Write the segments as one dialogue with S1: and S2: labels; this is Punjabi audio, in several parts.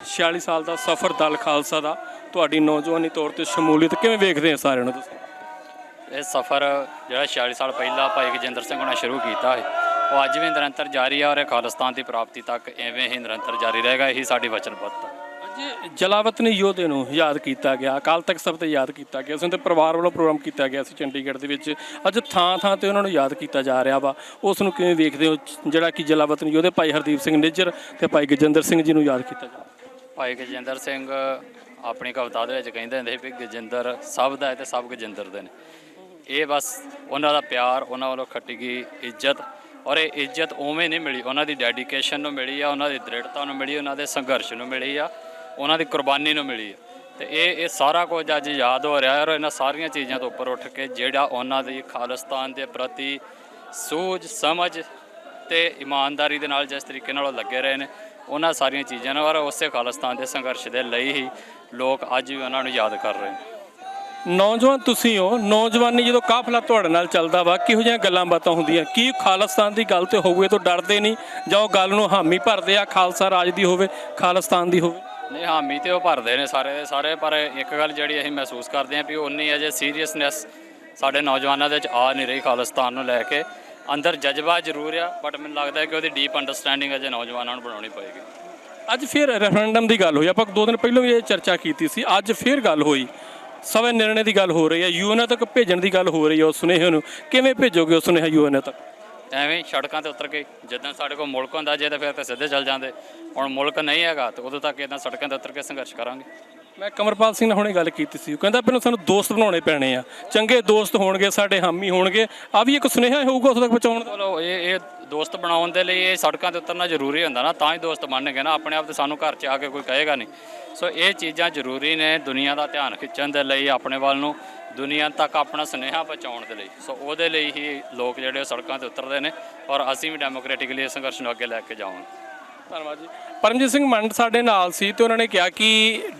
S1: 46 ਸਾਲ ਦਾ ਸਫ਼ਰ ਦਲ ਖਾਲਸਾ ਦਾ ਤੁਹਾਡੀ ਨੌਜਵਾਨੀ ਤੌਰ ਤੇ ਸ਼ਮੂਲੀਅਤ ਕਿਵੇਂ ਵੇਖਦੇ ਆ ਸਾਰਿਆਂ ਨੂੰ ਤੁਸੀਂ?
S2: ਇਹ ਸਫ਼ਰ ਜਿਹੜਾ 46 ਸਾਲ ਪਹਿਲਾਂ ਭਾਈ ਗਜਿੰਦਰ ਸਿੰਘ ਨੇ ਸ਼ੁਰੂ ਕੀਤਾ ਹੈ ਉਹ ਅੱਜ ਵੀ ਨਿਰੰਤਰ ਜਾਰੀ ਹੈ ਔਰ ਖਾਲਿਸਤਾਨ ਦੀ ਪ੍ਰਾਪਤੀ ਤੱਕ ਐਵੇਂ ਹੀ ਨਿਰੰਤਰ ਜਾਰੀ ਰਹੇਗਾ ਇਹੀ ਸਾਡੀ ਵਚਨਬੱਧਤਾ
S1: ਅੱਜ ਜਲਾਵਤਨੀ ਯੋਧੇ ਨੂੰ ਯਾਦ ਕੀਤਾ ਗਿਆ ਅਕਾਲ ਤਖਤ ਸਾਹਿਬ ਤੇ ਯਾਦ ਕੀਤਾ ਗਿਆ ਉਸ ਦੇ ਪਰਿਵਾਰ ਵੱਲੋਂ ਪ੍ਰੋਗਰਾਮ ਕੀਤਾ ਗਿਆ ਸੀ ਚੰਡੀਗੜ੍ਹ ਦੇ ਵਿੱਚ। ਅੱਜ ਥਾਂ ਥਾਂ ਤੇ ਉਹਨਾਂ ਨੂੰ ਯਾਦ ਕੀਤਾ ਜਾ ਰਿਹਾ ਵਾ ਉਸ ਨੂੰ ਕਿਵੇਂ ਵੇਖਦੇ ਹੋ ਜਿਹੜਾ ਕਿ ਜਲਾਵਤਨੀ ਯੋਧੇ ਭਾਈ ਹਰਦੀਪ ਸਿੰਘ ਨਿੱਜਰ ਤੇ ਭਾਈ ਗਜਿੰਦਰ ਸਿੰਘ ਜੀ ਨੂੰ ਯਾਦ ਕੀਤਾ ਜਾ
S2: ਭਾਈ ਗਜਿੰਦਰ ਸਿੰਘ ਆਪਣੀ ਕਵਿਤਾ ਦੇ ਵਿੱਚ ਕਹਿੰਦੇ ਹੁੰਦੇ ਸੀ ਵੀ ਗਜਿੰਦਰ ਸਭ ਦਾ ਹੈ ਤੇ ਸਭ ਗਜਿੰਦਰ ਦੇ ਨੇ। ਇਹ ਬਸ ਉਹਨਾਂ ਦਾ ਪਿਆਰ, ਉਹਨਾਂ ਵੱਲੋਂ ਖੱਟੀ ਗਈ ਇੱਜ਼ਤ ਔਰ ਇਹ ਇੱਜ਼ਤ ਉਵੇਂ ਨਹੀਂ ਮਿਲੀ। ਉਹਨਾਂ ਦੀ ਡੈਡੀਕੇਸ਼ਨ ਨੂੰ ਮਿਲੀ ਆ, ਉਹਨਾਂ ਦੀ ਦ੍ਰਿੜਤਾ ਨੂੰ ਮਿਲੀ, ਉਹਨਾਂ ਦੇ ਸੰਘਰਸ਼ ਨੂੰ ਮਿਲੀ ਆ, ਉਹਨਾਂ ਦੀ ਕੁਰਬਾਨੀ ਨੂੰ ਮਿਲੀ ਆ। ਤੇ ਇਹ ਇਹ ਸਾਰਾ ਕੁਝ ਅੱਜ ਯਾਦ ਹੋ ਰਿਹਾ ਔਰ ਇਹਨਾਂ ਸਾਰੀਆਂ ਚੀਜ਼ਾਂ ਤੋਂ ਉੱਪਰ ਉੱਠ ਕੇ ਜਿਹੜਾ ਉਹਨਾਂ ਦੀ ਖਾਲਿਸਤਾਨ ਦੇ ਪ੍ਰਤੀ ਸੂਝ, ਸਮਝ ਤੇ ਇਮਾਨਦਾਰੀ ਦੇ ਨਾਲ ਜਿਸ ਤਰੀਕੇ ਨਾਲ ਉਹ ਲੱਗੇ ਰਹੇ ਨੇ ਉਹਨਾਂ ਸਾਰੀਆਂ ਚੀਜ਼ਾਂ ਨੂੰ ਔਰ ਉਸੇ ਖਾਲਿਸਤਾਨ ਦੇ ਸੰਘਰਸ਼ ਦੇ ਲਈ ਹੀ ਲੋਕ ਅੱਜ ਵੀ ਉਹਨਾਂ ਨੂੰ ਯਾਦ ਕਰ ਰਹੇ ਨੇ।
S1: ਨੌਜਵਾਨ ਤੁਸੀਂ ਹੋ ਨੌਜਵਾਨੀ ਜਦੋਂ ਕਾਫਲਾ ਤੁਹਾਡੇ ਨਾਲ ਚੱਲਦਾ ਵਾ ਕਿਹੋ ਜਿਹੀਆਂ ਗੱਲਾਂ ਬਾਤਾਂ ਹੁੰਦੀਆਂ? ਕੀ ਖਾਲਿਸਤਾਨ ਦੀ ਗੱਲ ਤੇ ਹੋਵੇ ਤਾਂ ਡਰਦੇ ਨਹੀਂ? ਜਾਂ ਉਹ ਗੱਲ ਨੂੰ ਹਾਮੀ ਭਰਦੇ ਆ ਖਾਲਸਾ ਰਾਜ ਦੀ ਹੋਵੇ ਖਾਲਿਸਤਾਨ ਦੀ ਹੋਵੇ?
S2: ਨਹੀਂ ਹਾਮੀ ਤੇ ਉਹ ਭਰਦੇ ਨੇ ਸਾਰੇ ਦੇ ਸਾਰੇ ਪਰ ਇੱਕ ਗੱਲ ਜਿਹੜੀ ਅਸੀਂ ਮਹਿਸੂਸ ਕਰਦੇ ਹਾਂ ਵੀ ਉਨੀ ਅਜੇ ਸੀਰੀਅਸਨੈਸ ਸਾਡੇ ਨੌਜਵਾਨਾਂ ਦੇ ਵਿੱਚ ਆ ਨਹੀਂ ਰਹੀ ਖਾਲਿਸਤਾਨ ਨੂੰ ਲੈ ਕੇ। ਅੰਦਰ ਜਜ਼ਬਾ ਜ਼ਰੂਰ ਆ ਬਟ ਮੈਨੂੰ ਲੱਗਦਾ ਹੈ ਕਿ ਉਹਦੀ ਡੀਪ ਅੰਡਰਸਟੈਂਡਿੰਗ ਅਜੇ ਨੌਜਵਾਨਾਂ ਨੂੰ ਬਣਾਉਣੀ ਪਏਗੀ।
S1: ਅੱਜ ਫਿਰ ਰੈਫਰੈਂਡਮ ਦੀ ਗੱਲ ਹੋਈ। ਆਪਾਂ ਦੋ ਦਿਨ ਪਹਿਲਾਂ ਵੀ ਇਹ ਚਰਚਾ ਕੀਤੀ ਸੀ। ਅੱਜ ਫਿਰ ਗੱਲ ਹੋਈ। ਸਵੇ ਨਿਰਣੇ ਦੀ ਗੱਲ ਹੋ ਰਹੀ ਹੈ। ਯੂਐਨ ਤੱਕ ਭੇਜਣ ਦੀ ਗੱਲ ਹੋ ਰਹੀ ਹੈ ਉਸ ਸੁਨੇਹੇ ਨੂੰ। ਕਿਵੇਂ ਭੇਜੋਗੇ ਉਸ ਸੁਨੇਹਾ ਯੂਐਨ ਤੱਕ?
S2: ਐਵੇਂ ਸੜਕਾਂ ਤੇ ਉਤਰ ਕੇ ਜਦੋਂ ਸਾਡੇ ਕੋਲ ਮੁਲਕ ਹੁੰਦਾ ਜੇ ਤਾਂ ਫਿਰ ਤਾਂ ਸਿੱਧੇ ਚੱਲ ਜਾਂਦੇ। ਹੁਣ ਮੁਲਕ ਨਹੀਂ ਹੈਗਾ ਤੇ ਉਦੋਂ ਤੱਕ ਇਦਾਂ ਸੜਕਾਂ ਤੇ ਉਤਰ ਕੇ ਸੰਘਰਸ਼ ਕਰਾਂਗੇ।
S1: ਮੈਂ ਕਮਰਪਾਲ ਸਿੰਘ ਨਾਲ ਹੁਣੇ ਗੱਲ ਕੀਤੀ ਸੀ। ਉਹ ਕਹਿੰਦਾ ਪਹਿਲਾਂ ਸਾਨੂੰ ਦੋਸਤ ਬਣਾਉਣੇ ਪੈਣੇ ਆ। ਚੰਗੇ ਦੋਸਤ ਹੋਣਗੇ, ਸਾਡੇ ਹਾਮੀ ਹੋਣਗੇ। ਆ ਵੀ ਇੱਕ ਸੁਨੇਹਾ ਹੋਊਗਾ ਉਸ ਤੱਕ ਪਹੁੰਚਾਉਣ ਦਾ?
S2: ਚਲੋ, ਇਹ ਇਹ ਦੋਸਤ ਬਣਾਉਣ ਦੇ ਲਈ ਇਹ ਸੜਕਾਂ ਤੇ ਉਤਰਨਾ ਜ਼ਰੂਰੀ ਹੁੰਦਾ ਨਾ, ਤਾਂ ਹੀ ਦੋਸਤ ਬਣਨਗੇ ਨਾ। ਆਪਣੇ ਆਪ ਤੇ ਸਾਨੂੰ ਘਰ 'ਚ ਆ ਕੇ ਕੋਈ ਕਹੇਗਾ ਨਹੀਂ। ਸੋ ਇਹ ਚੀਜ਼ਾਂ ਜ਼ਰੂਰੀ ਨੇ ਦੁਨੀਆ ਦਾ ਧਿਆਨ ਖਿੱਚਣ ਦੇ ਲਈ, ਆਪਣੇ ਵੱਲ ਨੂੰ ਦੁਨੀਆ ਤੱਕ ਆਪਣਾ ਸੁਨੇਹਾ ਪਹੁੰਚਾਉਣ ਦੇ ਲਈ। ਸੋ ਉਹਦੇ ਲਈ ਹੀ ਲੋਕ ਜਿਹੜੇ ਉਹ ਸੜਕਾਂ ਤੇ ਉਤਰਦੇ ਨੇ ਔਰ ਅਸੀਂ ਵੀ ਡੈਮੋਕ੍ਰੈਟਿਕਲੀ ਇਸ ਸੰਘਰਸ਼ ਨੂੰ ਅੱਗੇ ਲੈ ਕੇ ਜਾਵਾਂਗੇ।
S1: ਧੰਨਵਾਦ ਜੀ। ਪਰਮਜੀਤ ਸਿੰਘ ਮੰਡ ਸਾਡੇ ਨਾਲ ਸੀ ਤੇ ਉਹਨਾਂ ਨੇ ਕਿਹਾ ਕਿ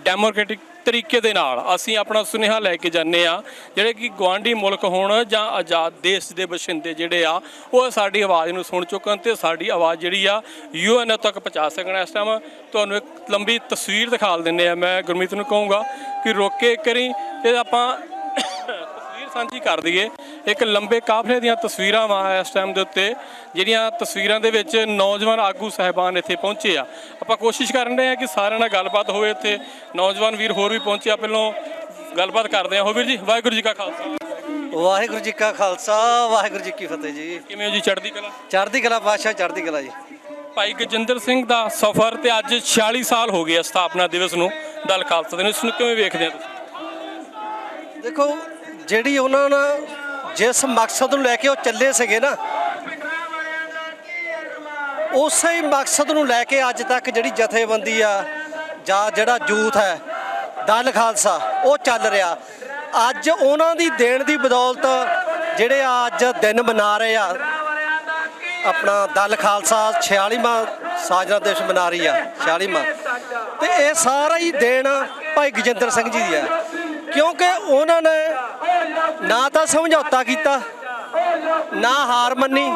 S1: ਡੈਮੋਕ੍ਰੈਟਿਕ ਤਰੀਕੇ ਦੇ ਨਾਲ ਅਸੀਂ ਆਪਣਾ ਸੁਨੇਹਾ ਲੈ ਕੇ ਜਾਂਦੇ ਆ ਜਿਹੜੇ ਕਿ ਗਵਾਂਢੀ ਮੁਲਕ ਹੋਣ ਜਾਂ ਆਜ਼ਾਦ ਦੇਸ਼ ਦੇ ਬਸ਼ਿੰਦੇ ਜਿਹੜੇ ਆ, ਉਹ ਸਾਡੀ ਆਵਾਜ਼ ਨੂੰ ਸੁਣ ਚੁੱਕਣ ਤੇ ਸਾਡੀ ਆਵਾਜ਼ ਜਿਹੜੀ ਆ ਯੂਐਨ ਤੱਕ ਪਹੁੰਚਾ ਸਕਣ। ਇਸ ਟਾਈਮ ਤੁਹਾਨੂੰ ਇੱਕ ਲੰਬੀ ਤਸਵੀਰ ਦਿਖਾ ਦਿੰਦੇ ਆ ਮੈਂ ਗੁਰਮੀਤ ਨੂੰ ਕਹੂੰਗਾ ਕਿ ਰੋਕੇ ਕਰੀ ਤੇ ਆਪਾਂ ਤਸਵੀਰ ਸਾਂਝੀ ਕਰ ਦਈਏ। ਇੱਕ ਲੰਬੇ ਕਾਫਲੇ ਦੀਆਂ ਤਸਵੀਰਾਂ ਵਾ ਇਸ ਟਾਈਮ ਦੇ ਉੱਤੇ ਜਿਹੜੀਆਂ ਤਸਵੀਰਾਂ ਦੇ ਵਿੱਚ ਨੌਜਵਾਨ ਆਗੂ ਸਹਿਬਾਨ ਇੱਥੇ ਪਹੁੰਚੇ ਆ। ਆਪਾਂ ਕੋਸ਼ਿਸ਼ ਕਰਨ ਰਹੇ ਆ ਕਿ ਸਾਰਿਆਂ ਨਾਲ ਗੱਲਬਾਤ ਹੋਵੇ ਇੱਥੇ। ਨੌਜਵਾਨ ਵੀਰ ਹੋਰ ਵੀ ਪਹੁੰਚੇ ਆ ਪਹਿਲੋਂ ਗੱਲਬਾਤ ਕਰਦੇ ਆ। ਹੋ ਵੀਰ ਜੀ ਵਾਹਿਗੁਰੂ ਜੀ ਕਾ ਖਾਲਸਾ।
S3: ਵਾਹਿਗੁਰੂ ਜੀ ਕਾ ਖਾਲਸਾ ਵਾਹਿਗੁਰੂ ਜੀ ਕੀ ਫਤਿਹ ਜੀ।
S1: ਕਿਵੇਂ ਹੋ ਜੀ ਚੜ੍ਹਦੀ ਕਲਾ?
S3: ਚੜ੍ਹਦੀ ਕਲਾ ਪਾਤਸ਼ਾਹ ਚੜ੍ਹਦੀ ਕਲਾ ਜੀ।
S1: ਭਾਈ ਗਜਿੰਦਰ ਸਿੰਘ ਦਾ ਸਫ਼ਰ ਤੇ ਅੱਜ 46 ਸਾਲ ਹੋ ਗਏ ਆ ਸਥਾਪਨਾ ਦਿਵਸ ਨੂੰ ਦਲ ਖਾਲਸਾ ਦੇ ਨੂੰ। ਇਸ ਨੂੰ ਕਿਵੇਂ ਵੇਖਦੇ ਆ ਤੁਸੀਂ?
S3: ਦੇਖੋ ਜਿਹੜੀ ਉਹਨਾਂ ਨੇ ਜਿਸ ਮਕਸਦ ਨੂੰ ਲੈ ਕੇ ਉਹ ਚੱਲੇ ਸੀਗੇ ਨਾ, ਉਸੇ ਹੀ ਮਕਸਦ ਨੂੰ ਲੈ ਕੇ ਅੱਜ ਤੱਕ ਜਿਹੜੀ ਜਥੇਬੰਦੀ ਆ ਜਾਂ ਜਿਹੜਾ ਜੂਥ ਹੈ, ਦਲ ਖਾਲਸਾ, ਉਹ ਚੱਲ ਰਿਹਾ। ਅੱਜ ਉਹਨਾਂ ਦੀ ਦੇਣ ਦੀ ਬਦੌਲਤ ਜਿਹੜੇ ਆ ਅੱਜ ਦਿਨ ਮਨਾ ਰਹੇ ਆ, ਆਪਣਾ ਦਲ ਖਾਲਸਾ 46ਵਾਂ ਸਾਜਨਾ ਦਿਵਸ ਮਨਾ ਰਹੀ ਆ 46ਵਾਂ ਤੇ ਇਹ ਸਾਰਾ ਹੀ ਦੇਣ ਭਾਈ ਗਜਿੰਦਰ ਸਿੰਘ ਜੀ ਦੀ ਹੈ। ਕਿਉਂਕਿ ਉਹਨਾਂ ਨੇ ਨਾ ਤਾਂ ਸਮਝੌਤਾ ਕੀਤਾ, ਨਾ ਹਾਰ ਮੰਨੀ।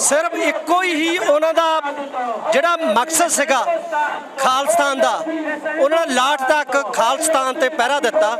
S3: ਸਿਰਫ ਇੱਕੋ ਹੀ ਉਹਨਾਂ ਦਾ ਜਿਹੜਾ ਮਕਸਦ ਸੀਗਾ ਖਾਲਸਤਾਨ ਦਾ, ਉਹਨਾਂ ਨੇ ਲਾਟ ਤੱਕ ਖਾਲਸਤਾਨ ਤੇ ਪਹਿਰਾ ਦਿੱਤਾ।